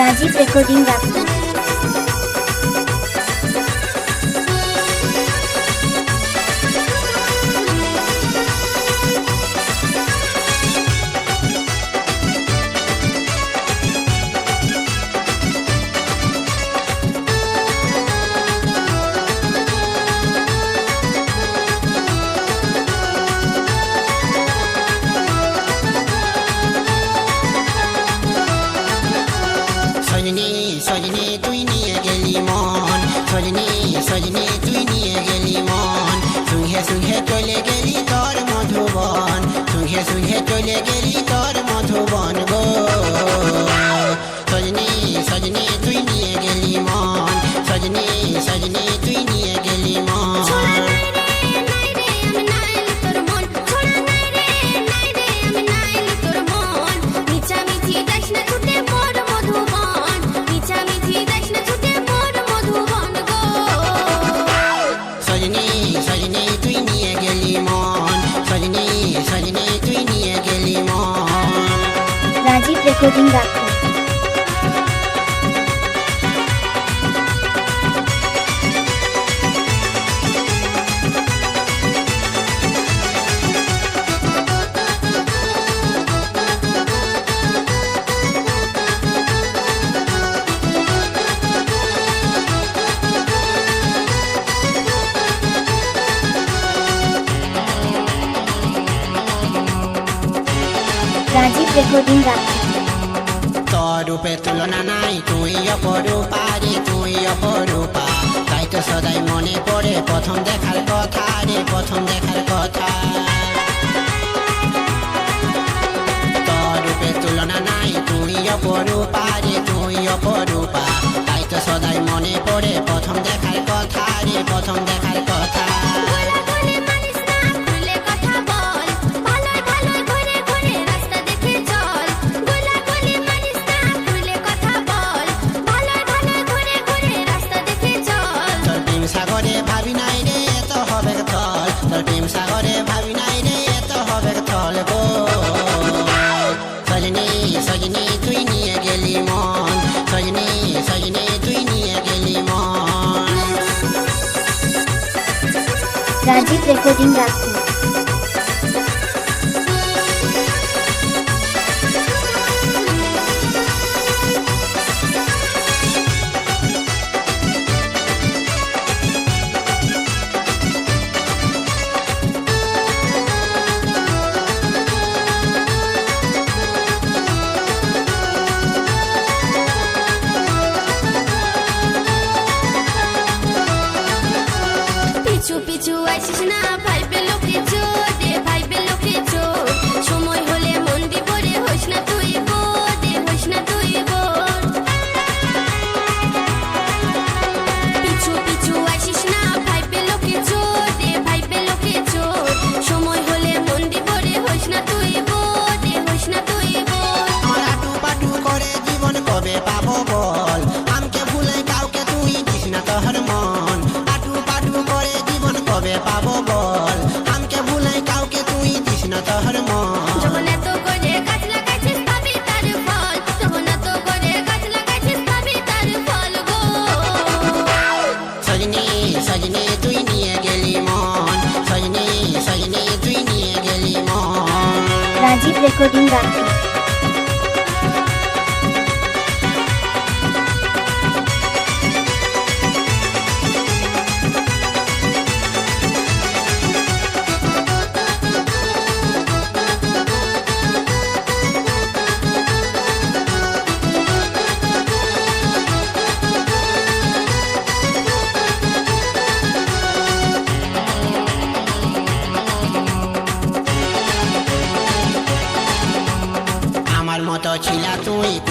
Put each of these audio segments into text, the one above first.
Racit Recording yaptım. দিনে তুই নিয়ে গেলি মন সুহে সুহে চলে গেলি তোর মধুবন সুহে সুহে চলে গেলি তোর Madhuban looking back. Recording that. অপরূপে তুলনা নাই, তুই অপরূপারি, তুই অপরূপা। তাই তো সদাই মনে পড়ে, প্রথম দেখার কথা রে, প্রথম দেখার কথা। রূপে তুলনা নাই, তুই অপরূপা রে তুই অপরূপা। তাই তো সদাই মনে পড়ে, প্রথম দেখার কথা রে, প্রথম দেখার কথা। Rajiv Recording Lab. vai se ensinar. Kau. মতো ছিলা তুই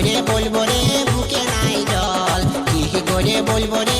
করে বলব রে বুকে নাই জল। কি করে বলব রে